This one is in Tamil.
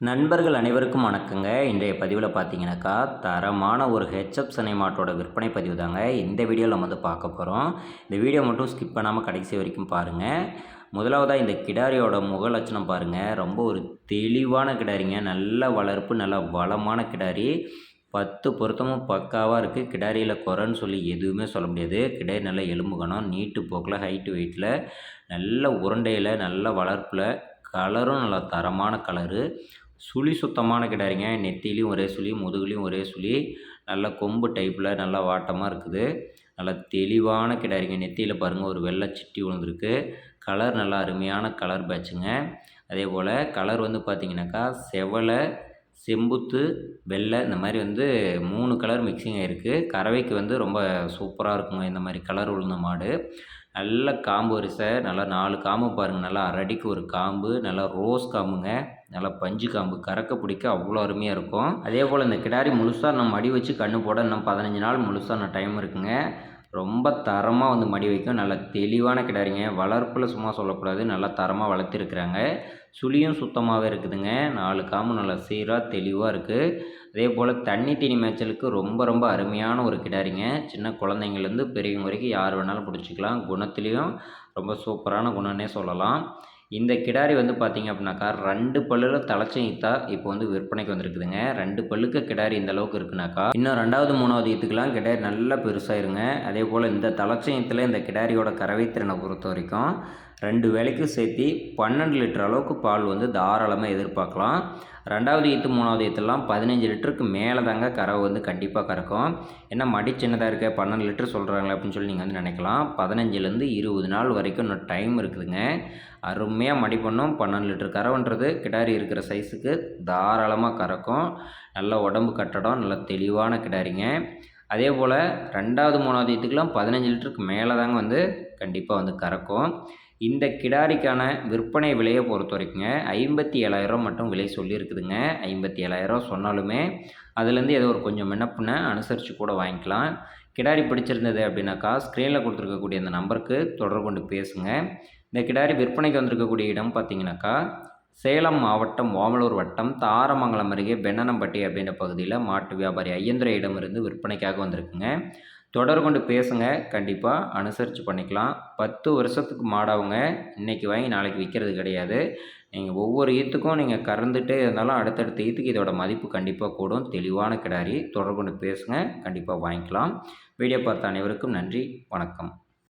நண்பர்கள் அனைவருக்கும் வணக்கங்க. இன்றைய பதிவில் பார்த்தீங்கன்னாக்கா தரமான ஒரு ஹெச்எப் சனை மாட்டோட விற்பனை பதிவு தாங்க இந்த வீடியோவில் நம்ம வந்து பார்க்க போகிறோம் இந்த வீடியோ மட்டும் ஸ்கிப் பண்ணாமல் கடைசி வரைக்கும் பாருங்கள் முதலாவதாக இந்த கிடாரியோட முக லட்சணம் பாருங்கள் ரொம்ப ஒரு தெளிவான கிடாரிங்க. நல்ல வளர்ப்பு நல்ல வளமான கிடாரி. பத்து பொருத்தமும் பக்காவாக இருக்குது கிடாரியில் குறைன்னு சொல்லி எதுவுமே சொல்ல முடியாது. கிடாரி நல்லா எலும்புகணும் நீட்டு போக்கில் ஹைட்டு வெயிட்டில் நல்ல உருண்டையில் நல்ல வளர்ப்பில் கலரும் நல்லா தரமான கலரு சுழி சுத்தமான கிடாரிங்க. நெத்திலையும் ஒரே சுழி முதுகுலையும் ஒரே சுழி. நல்ல கொம்பு டைப்பில் நல்லா வாட்டமாக இருக்குது. நல்லா தெளிவான கிடாரிங்க. நெத்தியில் பாருங்கள் ஒரு வெள்ளை சிட்டி விழுந்துருக்கு கலர் நல்லா அருமையான கலர் பேட்சுங்க அதே போல் கலர் வந்து பார்த்திங்கனாக்கா செவலை செம்புத்து வெள்ளை இந்த மாதிரி வந்து மூணு கலர் மிக்சிங் ஆகிருக்கு கறவைக்கு வந்து ரொம்ப சூப்பராக இருக்குங்க இந்த மாதிரி கலர் உளுந்த மாடு. நல்ல காம்பு வரிசை நல்லா நாலு காம்பு பாருங்கள் நல்லா அரடிக்கு ஒரு காம்பு நல்லா ரோஸ் காம்புங்க. நல்லா பஞ்சு காம்பு கறக்க பிடிக்க அவ்வளோ அருமையாக இருக்கும். அதே போல் இந்த கிடாரி முழுசாக நம்ம மடி வச்சு கண்ணு போட இன்னும் பதினஞ்சு நாள் முழுசாக நான் டைம் இருக்குங்க. ரொம்ப தரமாக வந்து மடி வைக்கும் நல்ல தெளிவான கிடாரிங்க. வளர்ப்பில் சும்மா சொல்லக்கூடாது. நல்லா தரமாக வளர்த்துருக்குறாங்க. சுழியும் சுத்தமாகவே இருக்குதுங்க. நாலு காம்பு நல்லா சீராக தெளிவாக இருக்குது அதே போல் தண்ணி தீனி மேய்ச்சலுக்கு ரொம்ப ரொம்ப அருமையான ஒரு கிடாரிங்க. சின்ன குழந்தைங்கள்லேருந்து பெரியவங்க வரைக்கும் யார் வேணாலும் பிடிச்சிக்கலாம். குணத்துலேயும் ரொம்ப சூப்பரான குணம்னே சொல்லலாம். இந்த கிடாரி வந்து பார்த்திங்க அப்படின்னாக்கா ரெண்டு பல்லில் தலைச்சீத்தா இப்போ வந்து விற்பனைக்கு வந்திருக்குதுங்க. ரெண்டு பல்லுக்கு கிடாரி இந்த அளவுக்கு இருக்குனாக்கா இன்னும் ரெண்டாவது மூணாவது ஈத்துக்கெலாம் கிடாரி நல்லா பெருசாயிருங்க. அதே போல் இந்த தலைச்சீத்தில் இந்த கிடாரியோட கறவை திறனை பொறுத்த வரைக்கும் ரெண்டு வேலைக்கும் சேர்த்து பன்னெண்டு லிட்டர் அளவுக்கு பால் வந்து தாராளமாக எதிர்பார்க்கலாம். ரெண்டாவது ஈத்து மூணாவது ஈத்துலாம் பதினஞ்சு லிட்டருக்கு மேலே தாங்க கறவை வந்து கண்டிப்பாக கறக்கும். என்ன மடி சின்னதாக இருக்க பன்னெண்டு லிட்டர் சொல்கிறாங்களே அப்படின்னு சொல்லி நீங்கள் வந்து நினைக்கலாம். பதினஞ்சுலேருந்து இருபது நாள் வரைக்கும் இன்னும் டைம் இருக்குதுங்க. அருமையாக மடி பண்ணும். பன்னெண்டு லிட்டர் கறவைன்றது கிடாரி இருக்கிற சைஸுக்கு தாராளமாக கறக்கும். நல்ல உடம்பு கட்டடம் நல்ல தெளிவான கிடாரிங்க. அதே போல் ரெண்டாவது மூணாவது இதுக்கெலாம் பதினஞ்சு லிட்டருக்கு மேலே தாங்க வந்து கண்டிப்பாக வந்து கறக்கும். இந்த கிடாரிக்கான விற்பனை விலையை பொறுத்த வரைக்குங்க ஐம்பத்தி ஏழாயிரம் மட்டும் விலை சொல்லியிருக்குதுங்க. ஐம்பத்தி ஏழாயிரம் சொன்னாலுமே அதுலேருந்து ஏதோ ஒரு கொஞ்சம் முன்னப்பின அனுசரித்து கூட வாங்கிக்கலாம். கிடாரி பிடிச்சிருந்தது அப்படின்னாக்கா ஸ்க்ரீனில் கொடுத்துருக்கக்கூடிய அந்த நம்பருக்கு தொடர்பு கொண்டு பேசுங்க. இந்த கிடாரி விற்பனைக்கு வந்திருக்கக்கூடிய இடம் பார்த்தீங்கன்னாக்கா சேலம் மாவட்டம் ஓமலூர் வட்டம் தாரமங்கலம் அருகே பெண்ணனம்பட்டி அப்படின்ற பகுதியில் மாட்டு வியாபாரி ஐயந்திரையிடமிருந்து விற்பனைக்காக வந்திருக்குங்க. தொடர் கொண்டு பேசுங்க. கண்டிப்பாக அனுசரித்து பண்ணிக்கலாம். பத்து வருஷத்துக்கு மாடவங்க. இன்றைக்கி வாங்கி நாளைக்கு விற்கிறது கிடையாது. நீங்கள் ஒவ்வொரு ஈத்துக்கும் நீங்கள் கறந்துட்டே இருந்தாலும் அடுத்தடுத்த ஈத்துக்கு இதோட மதிப்பு கண்டிப்பாக கூடும். தெளிவான கிடாரி. தொடர் கொண்டு பேசுங்க. கண்டிப்பாக வாங்கிக்கலாம். வீடியோ பார்த்த அனைவருக்கும் நன்றி. வணக்கம்.